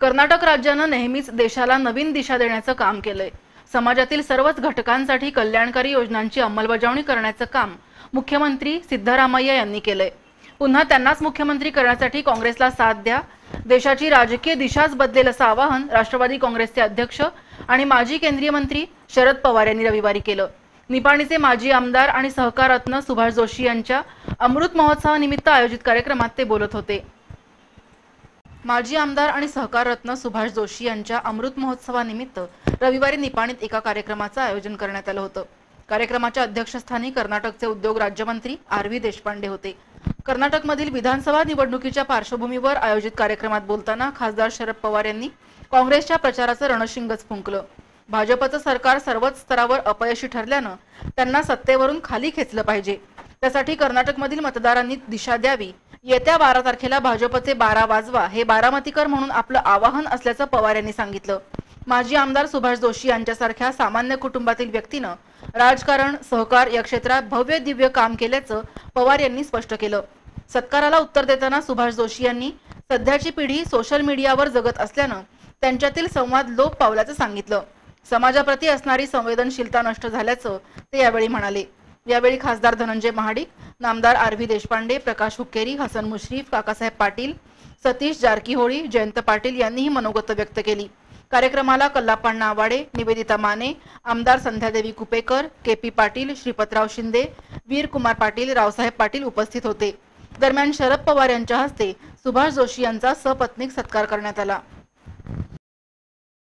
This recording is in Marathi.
कर्नाटक राज्यानं नेहमीच देशाला नवीन दिशा देण्याचं काम केलंय. समाजातील सर्वच घटकांसाठी कल्याणकारी योजनांची अंमलबजावणी करण्याचं काम मुख्यमंत्री सिद्धरामय्या यांनी केलंय. पुन्हा त्यांनाच मुख्यमंत्री करण्यासाठी काँग्रेसला साथ द्या. देशाची राजकीय दिशाच बदलेल असं आवाहन राष्ट्रवादी काँग्रेसचे अध्यक्ष आणि माजी केंद्रीय मंत्री शरद पवार यांनी रविवारी केलं. निपाणीचे माजी आमदार आणि सहकारत्न सुभाष जोशी यांच्या अमृत महोत्सवानिमित्त आयोजित कार्यक्रमात ते बोलत होते. माजी आमदार आणि सहकार रत्न सुभाष जोशी यांच्या अमृत महोत्सवानिमित्त रविवारी निपाणीत एका कार्यक्रमाचं आयोजन करण्यात आलं होतं. कार्यक्रमाच्या अध्यक्षस्थानी कर्नाटकचे उद्योग राज्यमंत्री आर व्ही देशपांडे होते. कर्नाटकमधील विधानसभा निवडणुकीच्या पार्श्वभूमीवर आयोजित कार्यक्रमात बोलताना खासदार शरद पवार यांनी काँग्रेसच्या प्रचाराचं रणशिंगच फुंकलं. भाजपचं सरकार सर्वच स्तरावर अपयशी ठरल्यानं त्यांना सत्तेवरून खाली खेचलं पाहिजे. त्यासाठी कर्नाटकमधील मतदारांनी दिशा द्यावी येत्या बारा तारखेला भाजपचे बारा वाजवा हे बारामतीकर म्हणून आपलं आवाहन असल्याचं पवार यांनी सांगितलं. माजी आमदार सुभाष जोशी यांच्यासारख्या सामान्य कुटुंबातील व्यक्तीनं राजकारण सहकार या क्षेत्रात भव्य दिव्य काम केल्याचं पवार यांनी स्पष्ट केलं. सत्काराला उत्तर देताना सुभाष जोशी यांनी सध्याची पिढी सोशल मीडियावर जगत असल्यानं त्यांच्यातील संवाद लोप पावल्याचं सांगितलं. समाजाप्रती असणारी संवेदनशीलता नष्ट झाल्याचं ते यावेळी म्हणाले. यावेळी खासदार धनंजय महाडिक नामदार आर व्ही देशपांडे प्रकाश हुक्केरी हसन मुश्रीफ काकासाहेब पाटील सतीश जारकीहोळी जयंत पाटील यांनीही मनोगत व्यक्त केली. कार्यक्रमाला कल्लाप्पण्णा आवाडे निवेदिता माने आमदार संध्यादेवी कुपेकर के पी पाटील श्रीपतराव शिंदे वीरकुमार पाटील रावसाहेब पाटील उपस्थित होते. दरम्यान शरद पवार यांच्या हस्ते सुभाष जोशी यांचा सपत्नीक सत्कार करण्यात आला.